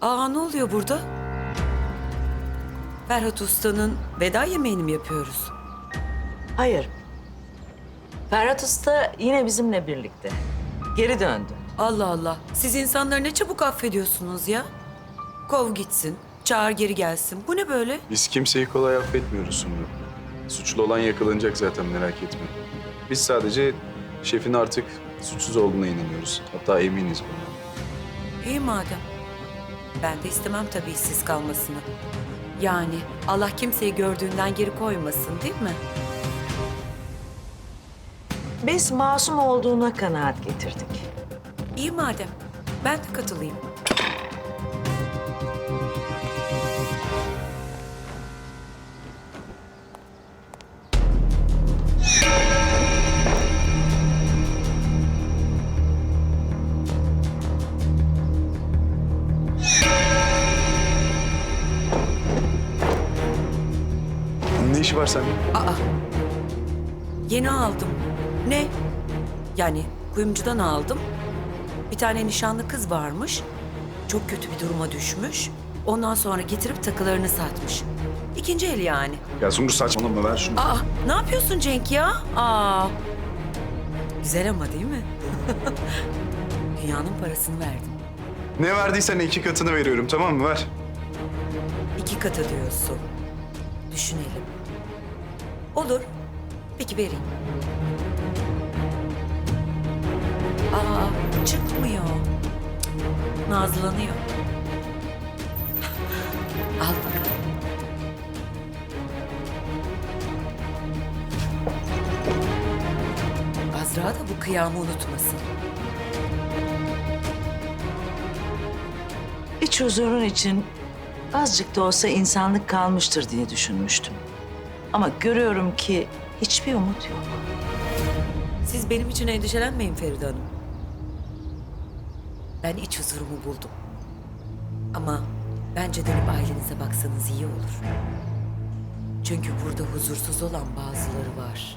Aa ne oluyor burada? Ferhat Usta'nın veda yemeğini mi yapıyoruz? Hayır. Ferhat Usta yine bizimle birlikte. Geri döndü. Allah Allah. Siz insanları ne çabuk affediyorsunuz ya. Kov gitsin, çağır geri gelsin. Bu ne böyle? Biz kimseyi kolay affetmiyoruz Sumru. Suçlu olan yakalanacak zaten merak etme. Biz sadece şefin artık suçsuz olduğuna inanıyoruz. Hatta eminiz bundan. İyi madem. Ben de istemem tabii işsiz kalmasını. Yani Allah kimseyi gördüğünden geri koymasın değil mi? Biz masum olduğuna kanaat getirdik. İyi madem. Ben de katılayım. İşi var sende? Aa. Yeni aldım. Ne? Yani kuyumcudan aldım. Bir tane nişanlı kız varmış. Çok kötü bir duruma düşmüş. Ondan sonra getirip takılarını satmış. İkinci el yani. Ya Sumru saçmalama ver şunu. Aa, ne yapıyorsun Cenk ya? Aa. Güzel ama değil mi? Dünyanın parasını verdim. Ne verdiysen iki katını veriyorum tamam mı? Ver. İki katı diyorsun. Düşünelim. Olur. Peki vereyim. Aa, çıkmıyor. Nazlanıyor. Al bakalım. Azra da bu kıyamı unutmasın. İç huzurun için azıcık da olsa insanlık kalmıştır diye düşünmüştüm. Ama görüyorum ki hiçbir umut yok. Siz benim için endişelenmeyin Feride Hanım. Ben iç huzurumu buldum. Ama bence dönüp ailenize baksanız iyi olur. Çünkü burada huzursuz olan bazıları var.